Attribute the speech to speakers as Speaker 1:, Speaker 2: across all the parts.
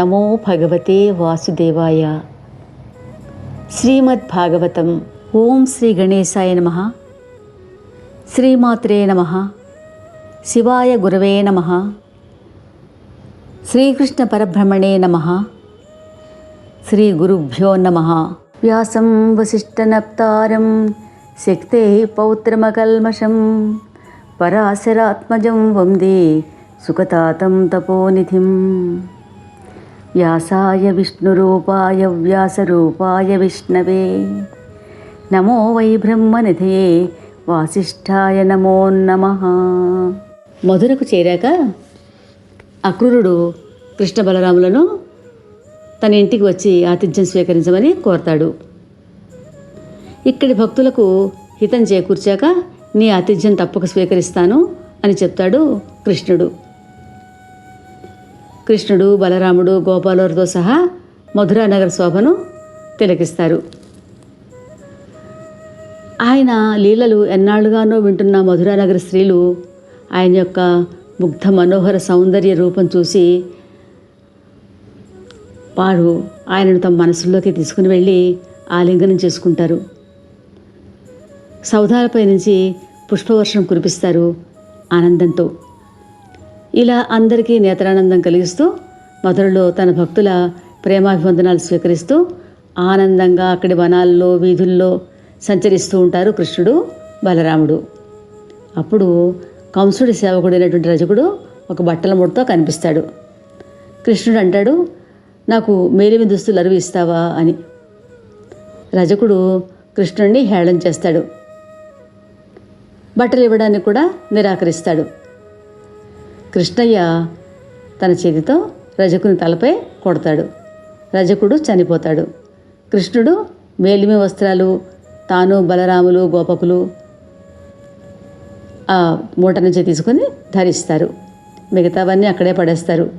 Speaker 1: నమో భగవతే వాసుదేవాయ శ్రీమద్ భాగవతం ఓం శ్రీ గణేశాయ నమ శ్రీమాత్రే నమ శివాయ గురవే నమ శ్రీకృష్ణ పరబ్రహ్మణే నమ శ్రీ గురుభ్యో నమ వ్యాసం వసిష్ఠనప్తారం శక్తే పౌత్రమకల్మషం పరాశరాత్మజం వందే సుఖతాతం తపోనిధిం వ్యాసాయ విష్ణురూపాయ వ్యాసరూపాయ విష్ణవే. నమో వై బ్రహ్మనిధయే వాసిష్ఠాయ నమో నమ. మధురకు చేరాక అక్రూరుడు కృష్ణ బలరాములను తన ఇంటికి వచ్చి ఆతిథ్యం స్వీకరించమని కోరతాడు. ఇక్కడి భక్తులకు హితం చేకూర్చాక నీ ఆతిథ్యం తప్పక స్వీకరిస్తాను అని చెప్తాడు కృష్ణుడు. కృష్ణుడు బలరాముడు గోపాలులతో సహా మధురానగర శోభను తిలకిస్తారు. ఆయన లీలలు ఎన్నాళ్ళుగానో వింటున్న మధురానగర స్త్రీలు ఆయన యొక్క ముగ్ధ మనోహర సౌందర్య రూపం చూసి వారు ఆయనను తమ మనసుల్లోకి తీసుకుని వెళ్ళి ఆలింగనం చేసుకుంటారు. సౌధాలపై నుంచి పుష్పవర్షం కురిపిస్తారు ఆనందంతో. ఇలా అందరికీ నేత్రానందం కలిగిస్తూ మధురలో తన భక్తుల ప్రేమాభివందనాలు స్వీకరిస్తూ ఆనందంగా అక్కడి వనాల్లో వీధుల్లో సంచరిస్తూ ఉంటారు కృష్ణుడు బలరాముడు. అప్పుడు కంసుడి సేవకుడైనటువంటి రజకుడు ఒక బట్టల ముడితో కనిపిస్తాడు. కృష్ణుడు అంటాడు నాకు మేలిమి దుస్తులు అరువు ఇస్తావా? అని. రజకుడు కృష్ణుడిని హేళన చేస్తాడు. బట్టలు ఇవ్వడానికి కూడా నిరాకరిస్తాడు. కృష్ణయ్య తన చేతితో రజకుని తలపై కొడతాడు. రజకుడు చనిపోతాడు. కృష్ణుడు మేలిమి వస్త్రాలు తాను బలరాములు గోపకులు ఆ మూట నుంచి తీసుకొని ధరిస్తారు. మిగతావన్నీ అక్కడే పడేస్తారు.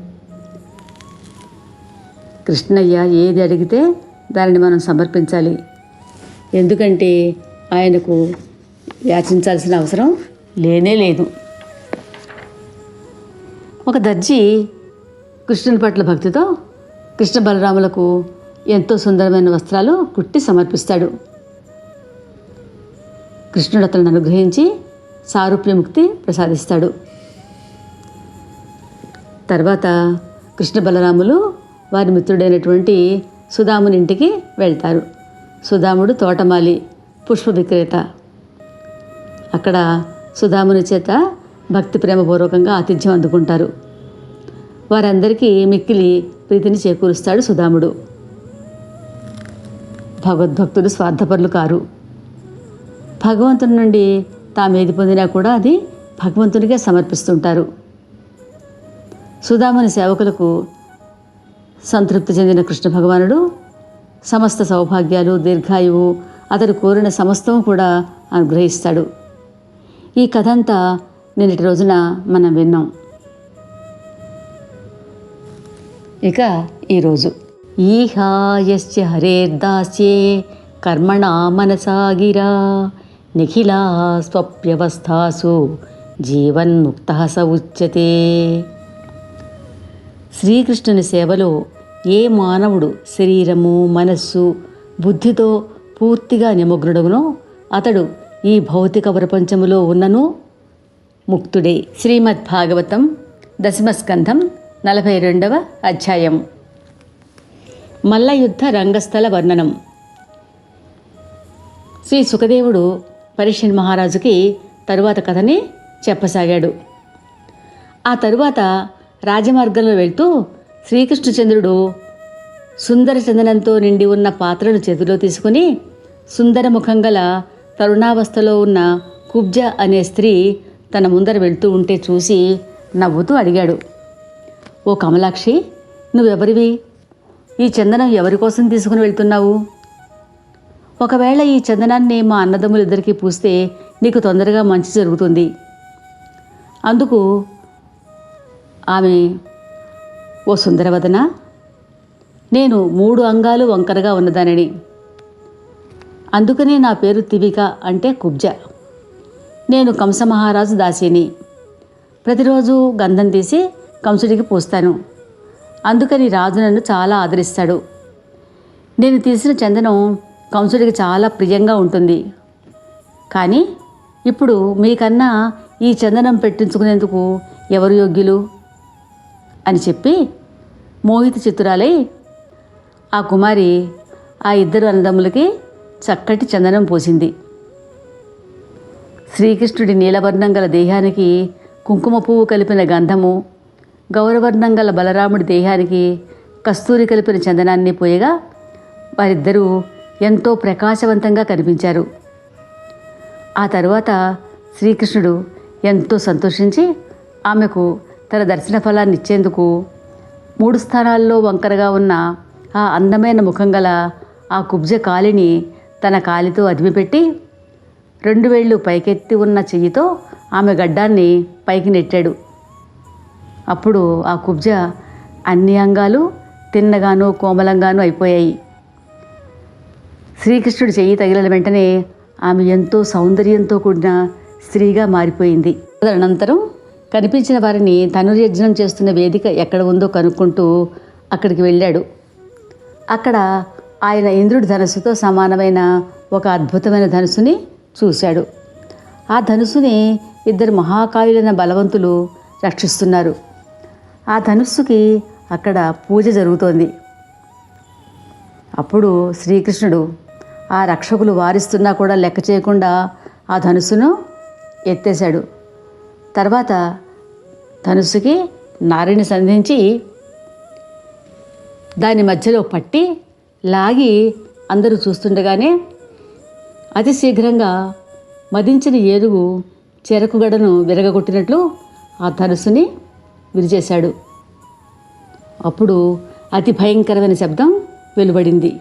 Speaker 1: కృష్ణయ్య ఏది అడిగితే దానిని మనం సమర్పించాలి. ఎందుకంటే ఆయనకు యాచించాల్సిన అవసరం లేనే లేదు. ఒక దర్జీ కృష్ణుని పట్ల భక్తితో కృష్ణ బలరాములకు ఎంతో సుందరమైన వస్త్రాలు కుట్టి సమర్పిస్తాడు. కృష్ణుడు అతను అనుగ్రహించి సారూప్యముక్తి ప్రసాదిస్తాడు. తర్వాత కృష్ణ బలరాములు వారి మిత్రుడైనటువంటి సుధాముని ఇంటికి వెళ్తారు. సుధాముడు తోటమాలి పుష్ప విక్రేత. అక్కడ సుధాముని చేత భక్తి ప్రేమపూర్వకంగా ఆతిథ్యం అందుకుంటారు. వారందరికీ మిక్కిలి ప్రీతిని చేకూరుస్తాడు సుధాముడు. భగవద్భక్తులు స్వార్థపరులు కారు. భగవంతుని నుండి తామేది పొందినా కూడా అది భగవంతునికే సమర్పిస్తుంటారు. సుధాముని సేవకులకు సంతృప్తి చెందిన కృష్ణ భగవానుడు సమస్త సౌభాగ్యాలు దీర్ఘాయువు అతడు కోరిన సమస్తం కూడా అనుగ్రహిస్తాడు. ఈ కథంతా నిన్నటి రోజున మనం విన్నాం. ఇక ఈరోజు ఈహాయస్య హరేర్దాస్యే కర్మణా మనసాగిరా నిఖిలా స్వప్యవస్థాసు జీవన్ముక్త స ఉచ్యతే. శ్రీకృష్ణుని సేవలో ఏ మానవుడు శరీరము మనస్సు బుద్ధితో పూర్తిగా నిమగ్నుడగునో అతడు ఈ భౌతిక ప్రపంచములో ఉన్నను ముక్తుడే. శ్రీమద్ భాగవతం దశమస్కంధం నలభై రెండవ అధ్యాయం. మల్లయుద్ధ రంగస్థల వర్ణనం. శ్రీ సుఖదేవుడు పరీక్షన్ మహారాజుకి తరువాత కథని చెప్పసాగాడు. ఆ తరువాత రాజమార్గంలో వెళ్తూ శ్రీకృష్ణచంద్రుడు సుందర చందనంతో నిండి ఉన్న పాత్రను చేతిలో తీసుకుని సుందర ముఖం గల తరుణావస్థలో ఉన్న కుబ్జ అనే స్త్రీ తన ముందర వెళ్తూ ఉంటే చూసి నవ్వుతూ అడిగాడు. ఓ కమలాక్షి నువ్వెవరివి? ఈ చందనం ఎవరి కోసం తీసుకుని వెళ్తున్నావు? ఒకవేళ ఈ చందనాన్ని మా అన్నదమ్ములిద్దరికీ పూస్తే నీకు తొందరగా మంచి జరుగుతుంది. అందుకు ఆమె ఓ సుందరవదన నేను మూడు అంగాలు వంకరగా ఉన్నదానని. అందుకనే నా పేరు తివిక అంటే కుబ్జ. నేను కంసమహారాజు దాసిని. ప్రతిరోజు గంధం తీసి కంసుడికి పూస్తాను. అందుకని రాజు నన్ను చాలా ఆదరిస్తాడు. నేను తీసిన చందనం కంసుడికి చాలా ప్రియంగా ఉంటుంది. కానీ ఇప్పుడు మీకన్నా ఈ చందనం పెట్టించుకునేందుకు ఎవరు యోగ్యులు? అని చెప్పి మోహిత చిత్తురాలై ఆ కుమారి ఆ ఇద్దరు అన్నదమ్ములకి చక్కటి చందనం పోసింది. శ్రీకృష్ణుడి నీలవర్ణం గల దేహానికి కుంకుమ పువ్వు కలిపిన గంధము గౌరవర్ణం గల బలరాముడి దేహానికి కస్తూరి కలిపిన చందనాన్ని పోయగా వారిద్దరూ ఎంతో ప్రకాశవంతంగా కనిపించారు. ఆ తరువాత శ్రీకృష్ణుడు ఎంతో సంతోషించి ఆమెకు తన దర్శన ఫలాన్ని ఇచ్చేందుకు మూడు స్థానాల్లో వంకరగా ఉన్న ఆ అందమైన ముఖం గల ఆ కుబ్జ కాలిని తన కాలితో అదిమిపెట్టి రెండు వేళ్ళు పైకెత్తి ఉన్న చెయ్యితో ఆమె గడ్డాన్ని పైకి నెట్టాడు. అప్పుడు ఆ కుబ్జ అన్ని అంగాలు తిన్నగాను కోమలంగాను అయిపోయాయి. శ్రీకృష్ణుడి చెయ్యి తగిలిన వెంటనే ఆమె ఎంతో సౌందర్యంతో కూడిన స్త్రీగా మారిపోయింది. అనంతరం కనిపించిన వారిని ధనుర్యజ్ఞం చేస్తున్న వేదిక ఎక్కడ ఉందో కనుక్కుంటూ అక్కడికి వెళ్ళాడు. అక్కడ ఆయన ఇంద్రుడి ధనుస్సుతో సమానమైన ఒక అద్భుతమైన ధనుసుని చూశాడు. ఆ ధనుసుని ఇద్దరు మహాకాయులైన బలవంతులు రక్షిస్తున్నారు. ఆ ధనుస్సుకి అక్కడ పూజ జరుగుతోంది. అప్పుడు శ్రీకృష్ణుడు ఆ రక్షకులు వారిస్తున్నా కూడా లెక్క చేయకుండా ఆ ధనుసును ఎత్తేశాడు. తర్వాత ధనుస్సుకి నారిని సంధించి దాని మధ్యలో పట్టి లాగి అందరూ చూస్తుండగానే అతి శీఘ్రంగా మదించిన ఏనుగు చెరకు గడను విరగగొట్టినట్లు ఆ ధనుస్సుని విరిచేశాడు. అప్పుడు అతి భయంకరమైన శబ్దం వెలువడింది.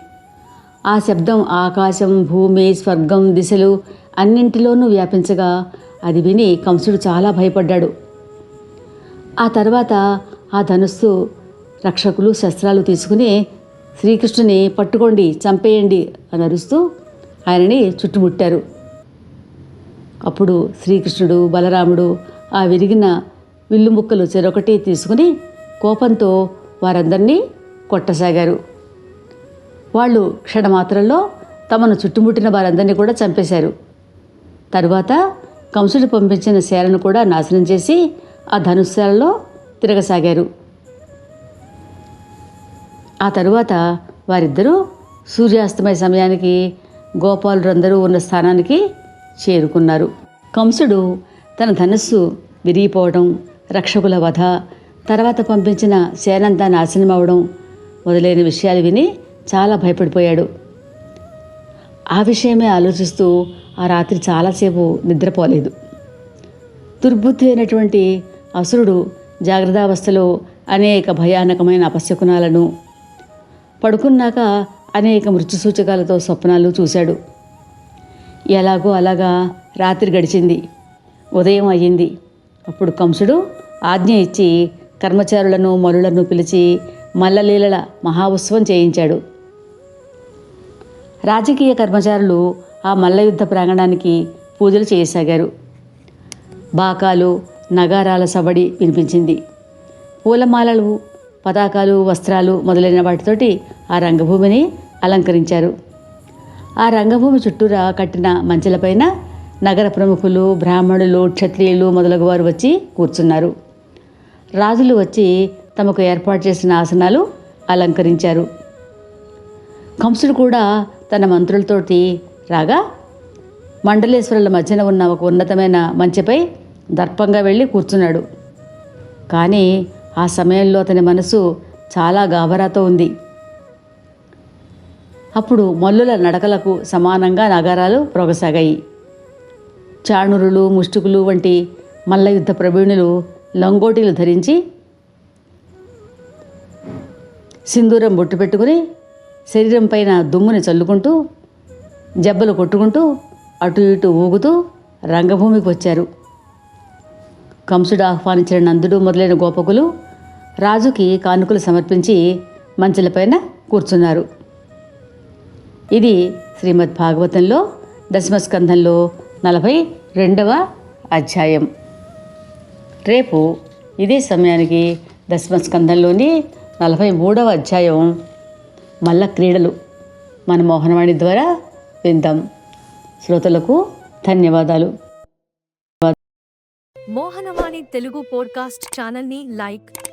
Speaker 1: ఆ శబ్దం ఆకాశం భూమి స్వర్గం దిశలు అన్నింటిలోనూ వ్యాపించగా అది విని కంసుడు చాలా భయపడ్డాడు. ఆ తర్వాత ఆ ధనుస్సు రక్షకులు శస్త్రాలు తీసుకుని శ్రీకృష్ణుని పట్టుకోండి చంపేయండి అని అరుస్తూ ఆయనని చుట్టుముట్టారు. అప్పుడు శ్రీకృష్ణుడు బలరాముడు ఆ విరిగిన విల్లు ముక్కలు చెరొకటి తీసుకుని కోపంతో వారందరినీ కొట్టసాగారు. వాళ్ళు క్షణమాత్రంలో తమను చుట్టుముట్టిన వారందరినీ కూడా చంపేశారు. తరువాత కంసుడు పంపించిన సేలను కూడా నాశనం చేసి ఆ ధనుశాలలో తిరగసాగారు. ఆ తరువాత వారిద్దరూ సూర్యాస్తమయ సమయానికి గోపాలురందరూ ఉన్న స్థానానికి చేరుకున్నారు. కంసుడు తన ధనస్సు విరిగిపోవడం రక్షకుల వధ తర్వాత పంపించిన సేనంతా నాశనం అవడం మొదలైన విషయాలు విని చాలా భయపడిపోయాడు. ఆ విషయమే ఆలోచిస్తూ ఆ రాత్రి చాలాసేపు నిద్రపోలేదు. దుర్బుద్ధి అయినటువంటి అసురుడు జాగ్రత్తావస్థలో అనేక భయానకమైన అపశకునాలను పడుకున్నాక అనేక మృత్యు సూచకాలతో స్వప్నాలు చూశాడు. ఎలాగో అలాగా రాత్రి గడిచింది. ఉదయం అయ్యింది. అప్పుడు కంసుడు ఆజ్ఞ ఇచ్చి కర్మచారులను మరులను పిలిచి మల్లలీలల మహా ఉత్సవం చేయించాడు. రాజకీయ కర్మచారులు ఆ మల్లయుద్ధ ప్రాంగణానికి పూజలు చేయసాగారు. బాకాలు నగారాల సవడి వినిపించింది. పూలమాలలు పతాకాలు వస్త్రాలు మొదలైన వాటితోటి ఆ రంగభూమిని అలంకరించారు. ఆ రంగభూమి చుట్టూరా కట్టిన మంచెలపైన నగర ప్రముఖులు బ్రాహ్మణులు క్షత్రియులు మొదలగు వారు వచ్చి కూర్చున్నారు. రాజులు వచ్చి తమకు ఏర్పాటు చేసిన ఆసనాలు అలంకరించారు. కంసుడు కూడా తన మంత్రులతోటి రాగా మండలేశ్వరుల మధ్యన ఉన్న ఒక ఉన్నతమైన మంచెపై దర్పంగా వెళ్ళి కూర్చున్నాడు. కానీ ఆ సమయంలో అతని మనసు చాలా గాబరాతో ఉంది. అప్పుడు మల్లుల నడకలకు సమానంగా నగరాలు ప్రోగసాగాయి చాణురులు ముష్టికులు వంటి మల్లయుద్ధ ప్రవీణులు లంగోటీలు ధరించి సింధూరం బొట్టు పెట్టుకుని శరీరం పైన దుమ్ముని చల్లుకుంటూ జబ్బలు కొట్టుకుంటూ అటు ఇటు ఊగుతూ రంగభూమికి వచ్చారు. కంసుడు ఆహ్వానించిన నందుడు మొదలైన గోపకులు రాజుకి కానుకలు సమర్పించి మంచలపైన కూర్చున్నారు. ఇది శ్రీమద్ భాగవతంలో దశమస్కంధంలో నలభై రెండవ అధ్యాయం. రేపు ఇదే సమయానికి దశమస్కంధంలోని నలభై మూడవ అధ్యాయం మల్ల క్రీడలు మన మోహనవాణి ద్వారా విందాం. శ్రోతలకు ధన్యవాదాలు.
Speaker 2: మోహనవాణి తెలుగు పోడ్కాస్ట్ ఛానల్ని లైక్